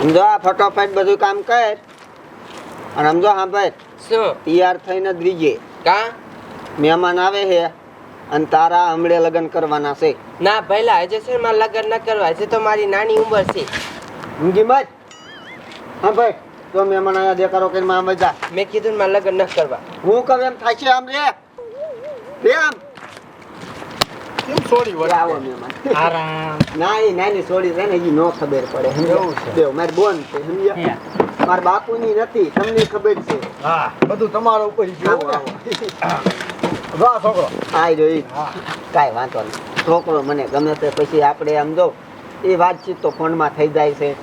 સમજો આ ફટોફટ બધું કામ કર. અને સમજો હા ભાઈ શું? તૈયાર થઈને જ રીજે. કા? મહેમાન આવે છે અને તારા હમણે લગ્ન કરવાના છે. ના પહેલા હજે છે મારે લગ્ન ન કરવા? હજે તો મારી નાની ઉંમર છે. સમજી મત? હા ભાઈ તો મહેમાન આયા દેખાડો કરીને આમ મજા મેં કીધું મારા લગ્ન ન કરવા. હું કહું એમ થાય છે આમ રે. રે આમ. કેમ છોડી રે આરામ. ના નાની છોડી છે ને હજી નો ખબર પડે એવું છે. મારી બોન છે સમજ્યા? મારા બાપુની નથી તમને ખબર છે. હા બધું તમારા ઉપર ઈ આવો, જોવું. ને. આવો. વાહ છોકરો. આઈ રહ્યો કાંઈ વાંધો નહીં. છોકરો મને ગમે તે પછી આપણે આમ જો એ વાતચીત તો ફોનમાં થઈ જાય છે.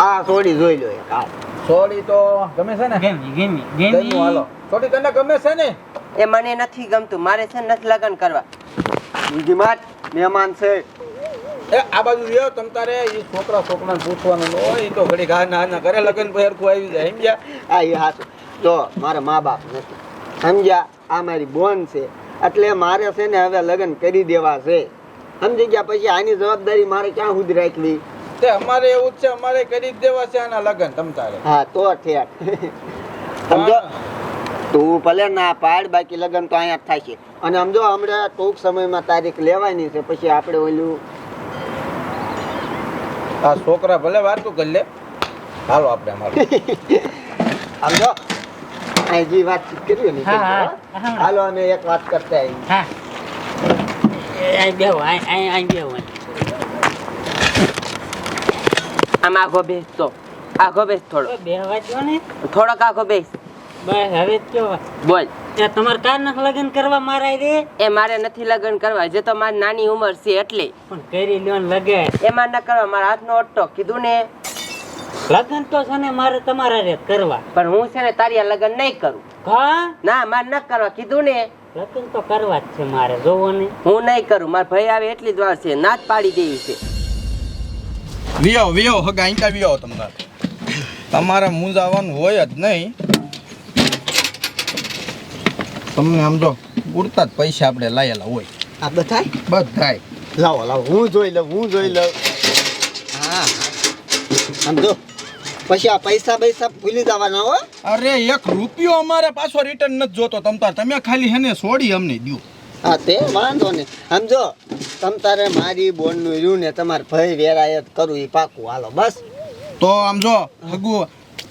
આ સોડી જોઈ લો એક આ સોડી તો ગમે છે ને? ગેમી ગેમી ગમ્યું હાલો. છોડી તને ગમે છે ને? એ મને નથી ગમતું મારે છે ને નથી લગ્ન કરવા. ઊંઘી માટ મહેમાન છે. એ આ બાજુ રહ્યો તમ તારે એ છોકરા છોકરાને પૂછવાનું ન હોય ઈ તો ઘડી ઘા ના ના કરે લગન પછી હરખું આવી જાય સમજ્યા? આ એ હા જો મારા મા બાપ નથી સમજ્યા? આ મારી બોન છે. એટલે મારે છે ને હવે લગ્ન કરી દેવા છે. સમજી ગયા પછી આની જવાબદારી મારે ક્યાં સુધી રાખવી? તે અમારે એવું છે અમારે કરી દેવા છે આના લગન તમ તારે. હા તો ઠેઠ. સમજો? તું ભલે ના પાડ બાકી લગ્ન તો અહીંયા જ થાય છે. અને સમજો હમણાં ટૂંક સમયમાં તારીખ લેવાની છે પછી આપણે ઓલું આ છોકરા ભલે વાતું કરી લે. હાલો આપણે અમારે. સમજો અહીંજી વાત વાતચીત કરી ને હા, હા. હા. હાલો અમે એક વાત કરતા આવીએ. હા. અહીં બેહો અહીં અહીં અહીં બેહો આમ આખો બેસ તો આખો બેસ થોડો બેહવા થોડોક આખો બેસ. બસ હવે કયો બોલ. ત્યાં તમારે કાર ના લગ્ન કરવા મારા રે? એ મારે નથી લગ્ન કરવા જે તો મારી નાની ઉંમર છે એટલે. પણ કરી લ્યો લગે. લગન એમાં ન કરવા મારા હાથનો અટો કીધું ને? લગ્ન તો છે ને મારે તમારા રે કરવા. પણ હું છે ને તારી આ લગ્ન નહીં કરું. હા ના મારે ન કરવા કીધું ને? લગ્ન તો કરવા જ છે મારે જોવો ને. હું નહીં કરું મારા ભાઈ આવે એટલી જ વાર છે નાચ પાડી દેવી છે. વિયો વિયો હગા અહીંતા વિયો તમારે. તમારે મૂંઝાવાનું હોય જ નહીં. તમને આમ જો પૂરતા જ પૈસા આપણે લાયેલા હોય. આ બધાય? બધાય. લાવો લાવો હું જોઈ લઉં હું જોઈ લઉં. હા. સમજો પછી આ પૈસા પૈસા ભૂલી જવાના હો. અરે એક રૂપિયો અમારે પાછો રિટર્ન નથી જોતો. તમ તાર તમે ખાલી હેને છોડી અમને દ્યો. હા તે વાંધો ને સમજો તમ તારે મારી બોનનું રહ્યું ને તમારે ભય વેરાયત કરું એ પાકું. હાલો બસ. તો આમ જો હગુ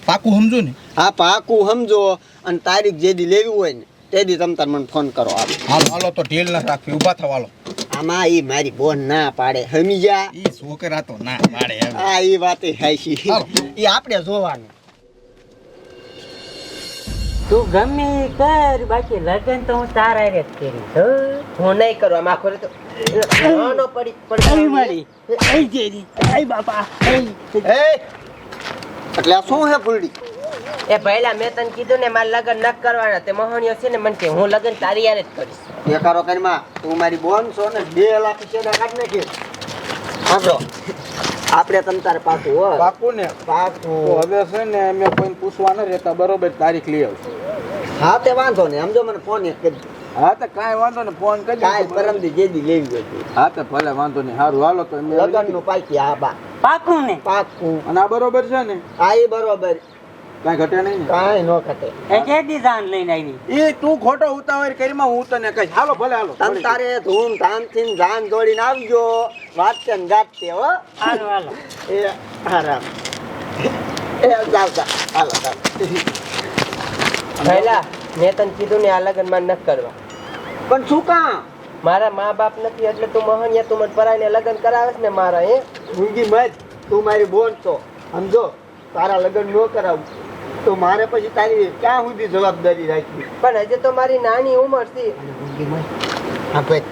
પાકું સમજો ને. હા પાકું સમજો. અને તારીખ જે દી લેવી હોય ને તે દી તમ તાર મને ફોન કરો હાલો. હાલો હાલો તો ઢીલ ના રાખવી ઊભા થવાલો આમાં ઈ મારી બોન ના પાડે હમીજા ઈ છોકરા તો ના પાડે આ ઈ વાત હાચી હાલો. ઈ આપણે જોવાનું. તું ગમે કર બાકી લગન તો હું તારા રે કરી હું. નહીં કરું આમ આખો તો નાનો પડી પડી મારી. આઈ જેરી. આઈ બાપા. એ! એટલે શું હે ફૂલડી એ પહેલા મેં તને કીધું ને મારે લગન ન કરવાના. તે મોહણીઓ છે ને મને કે હું લગન તારી યારે જ કરીશ. બેકારો કરીમાં તું મારી બોન છો ને બે લાખ રૂપિયા કાઢ નાખી સાંભળો આપણે તમ તારે પાકું હો. પાકું ને? પાકું. હવે છે ને મેં કોઈને પૂછવા ન રહેતા બરોબર તારીખ લઈ આવશું. હા તે વાંધો નહીં. સમજો મને ફોન એક કરી હા તો કાંઈ વાંધો ને ફોન કરી કાંઈ દી. જેદી લેવી હતી હા તો ભલે વાંધો નહીં. સારું હાલો તો લગનનું પાકી હા બા. પાકું ને? પાકું. અને આ બરોબર છે ને? આ એ બરોબર. કાંઈ ઘટે નહીં કાંઈ નો ઘટે. એ કેદી જાન લઈને આવી એ તું ખોટો ઉતાવળ કરીમાં હું તને કહીશ. હાલો ભલે હાલો તમ તારે ધૂમ ધામથી જાન દોડીને આવજો. વાતતે ગાત તે હો? હાલો હાલો. એ આરામ. એ જાવ જા હાલો હાલો. પહેલા મેં તને કીધું ને આ લગ્ન મારે ન કરવા. પણ શું કામ? મારા મા બાપ નથી એટલે તું મોહનિયા તું મને પરાઈને લગ્ન કરાવે ને મારા એ ઊંઘી મત. તું મારી બોન છો. સમજો તારા લગ્ન ન કરાવું. તો મારે પછી તારી ક્યાં સુધી જવાબદારી રાખવી પણ હજે તો મારી નાની ઉંમર છે. ભાઈ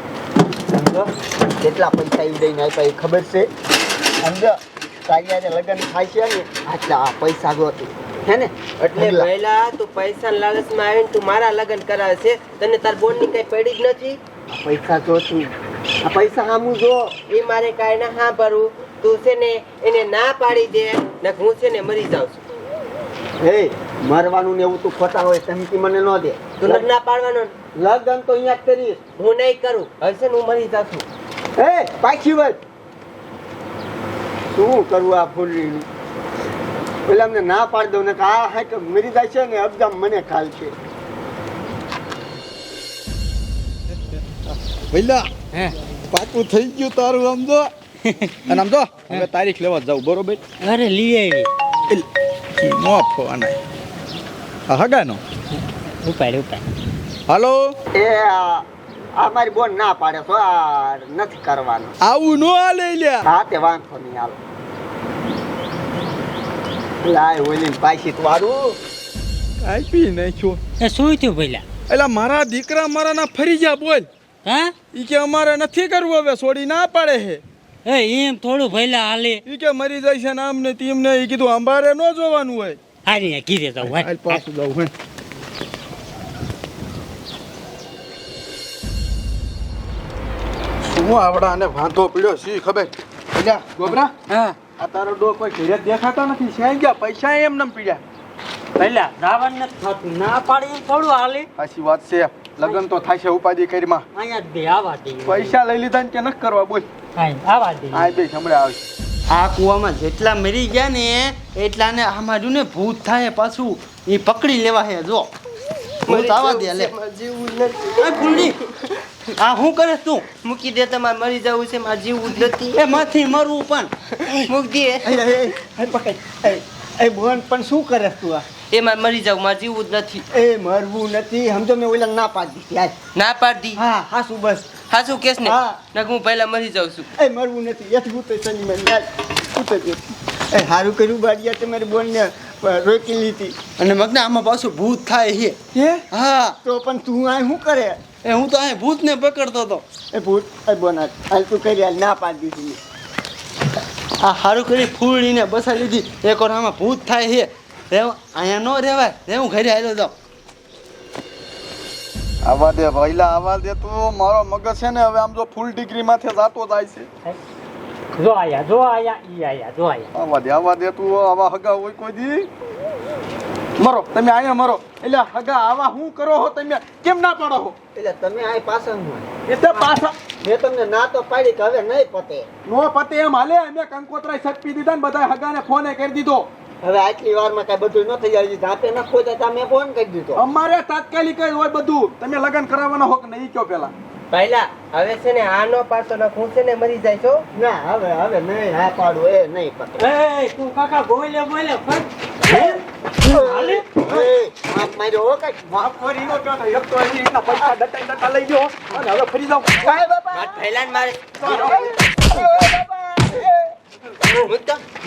સમજો? કેટલા પૈસા એ દઈને આપ્યા એ ખબર છે? સમજો? તારી આજે લગ્ન થાય છે ને આટલા પૈસા ગોતી. હે ને? એટલે. પહેલા તું પૈસા લાલચમાં આવીને તું મારા લગ્ન કરાવે છે. તને તાર બોનની કઈ પડી જ નથી? પૈસા તો જોતું. આ પૈસા હામું જો. એ મારે કાંઈ ના હા ભરવું તું છે ને એને ના પાડી દે ને હું છે ને મરી જાઉં છું. હે મરવાનું ને એવું તું ખોટા હોય ધમકી મને ન દે. તું લગ્ન પાડવાનું લગ્ન તો અહીંયા જ કરીશ. હું નહીં કરું. હશે હું મરી છું હે પાછી વાત શું કરવું આ ફૂલડીનું પેલા અમને ના પાડી દઉં ને કે આ હાઈક મરી જાય છે ને અબજામ મને ખાલ છે ભૈલા હે. પાકું થઈ ગયું તારું આમ જો. અને આમ જો. હવે તારીખ લેવા જાવ બરોબર? અરે લઈ આવી. નો ફોન આ હગાનો ઉપાડ ઉપાડ. હાલો? એ આ આ બોન ના પાડે તો આ નથી કરવાનું. આવું નો હાલે લ્યા. હા તે વાંધો નહીં હાલો. લાય ઓલી પાછી વાળું આપી નાખ્યો. એ શું થયું પેલા એટલે મારા દીકરા મારા ના ફરી જા બોલ. હા? ઈ કે અમારે નથી કરવું હવે છોડી ના પાડે છે એ એમ થોડું ભયલા હાલે. ઈ કે મરી જાય છે ને આમ ને તેમ ને ઈ કીધું અંબારે ન જોવાનું હોય. હારી કીધે તો હાલ પાછું જાઉં હે. શું આવડા ને વાંધો પડ્યો સી ખબર? એટલે ગોબરા હા. આ તારો ડો કોઈ ઘરે દેખાતા નથી શ્યાઈ ગયા? પૈસા એમ નમ પીડ્યા. પહેલા દાવન ને થતું. ના પાડી એમ થોડું હાલે. પાછી વાત છે. લગન તો થાય છે ઉપાધિ કરીમાં અહીંયા જ બે આવા દે. પૈસા લઈ લીધા ને કે નખ કરવા બોલ. આવા દે. આ બે હમણાં આવે. આ કુવામાં જેટલા મરી ગયા ને એટલાને આમાં ને ભૂત થાય પાછું. એ પકડી લેવા હે જો. ભૂત આવા દે લે. ફૂલડી આ શું કરે તું? મૂકી દે તમારે મરી જવું છે મારે જીવવું જ નથી એ માથી મરવું પણ. મૂકી દે. એ બોન પણ શું કરે તું આ? એ મારે મરી જાવ મારે જીવવું જ નથી. એ મરવું નથી. સમજો મેં ઓલા ના પાડી દીધી. ના પાડી હા હા શું બસ. હા શું કેસ ને? હા. નક હું પહેલા મરી જાઉં છું. એ મરવું નથી. એથી હું તો શનિ મેં ગુતે છે એ સારું કર્યું બાડિયા તમારી બોનને રોકી લીધી. અને મગને આમાં પાછું ભૂત થાય છે. હે? હા. તો પણ તું આ શું કરે? એ હું તો અહીં ભૂતને પકડતો હતો. એ ભૂત એ બોના હાલ તું કરી હાલ. ના પાડી દીધી. આ સારું કરી ફૂલડીને બસા લીધી એક વાર આમાં ભૂત થાય છે. રેવા અહીંયા ન રહેવાય રે હું ઘરે આવ્યો જાઉં. આવા દે ભઈલા આવા દે તું. મારો મગજ છે ને હવે આમ જો ફૂલ ડિગ્રી માથે જાતો જાય છે. જો આયા જો આયા ઈ આયા જો આયા. આવા દે આવા દે તું આવા હગા હોય કોઈ દી. મરો તમે અહીંયા મરો. એટલે હગા આવા હું કરો હો તમે? કેમ ના પાડો હો? એટલે તમે આ પાછા એટલે પાછા મેં તમને ના તો પાડી કે હવે નહીં પતે. નો પતે એમ હાલે. અમે કંકોત્રા સટપી દીધા ને બધા હગાને ફોને કરી દીધો. હવે આટલી વારમાં કઈ બધું ન થઈ જાય જાતે ન ખોતા તમે ફોન કરી દીધો. અમારે તાત્કાલિક જ હોય બધું. તમે લગ્ન કરાવવાના હોક નહીં કયો પેલા. પહેલા હવે છે ને આ નો પાડતો ના હું છે ને મરી જાય છો? ના હવે હવે નહીં હા પાડું એ નહીં પતે એ તું કાકા બોલે બોલે ફરી જાવ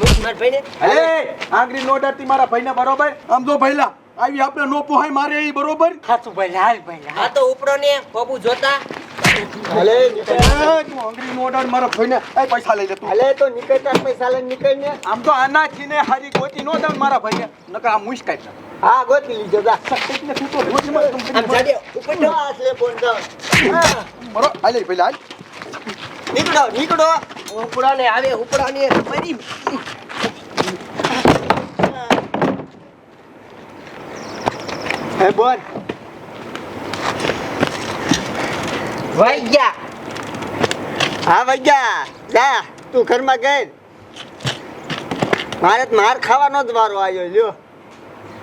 મારે ભાઈને. અરે આંગળી મારા ભાઈને બરોબર? આમ જો ભઈલા આવી આપણે નો પોહાય મારે બરોબર? ખાતું ભાઈ હાલ ભાઈ હા તો ઉપરો ને જોતા. નીકળ. એ, તું આંગળી મારા ભાઈને. એ પૈસા લઈ લે તું. નીકળતા પૈસા લઈને નીકળને. આમ તો આના છીને હારી ગોતી નો દઉં મારા ભાઈને. નકર આ મુશ્કેલ છે હા ગોતી લીધો જા. એટલે તું તો રોજમાં આમ જાડે ઉપર જો આ ફોન જાઓ. હા, બરો હાલે ભઈલા નીકળો નીકળો. ઉપરો ને આવે ઉપડા ને હે બોલ. વાઈ ગયા. હા ભૈયા જા તું ઘરમાં ગઈ. મારે માર ખાવાનો જ વારો આવ્યો લ્યો.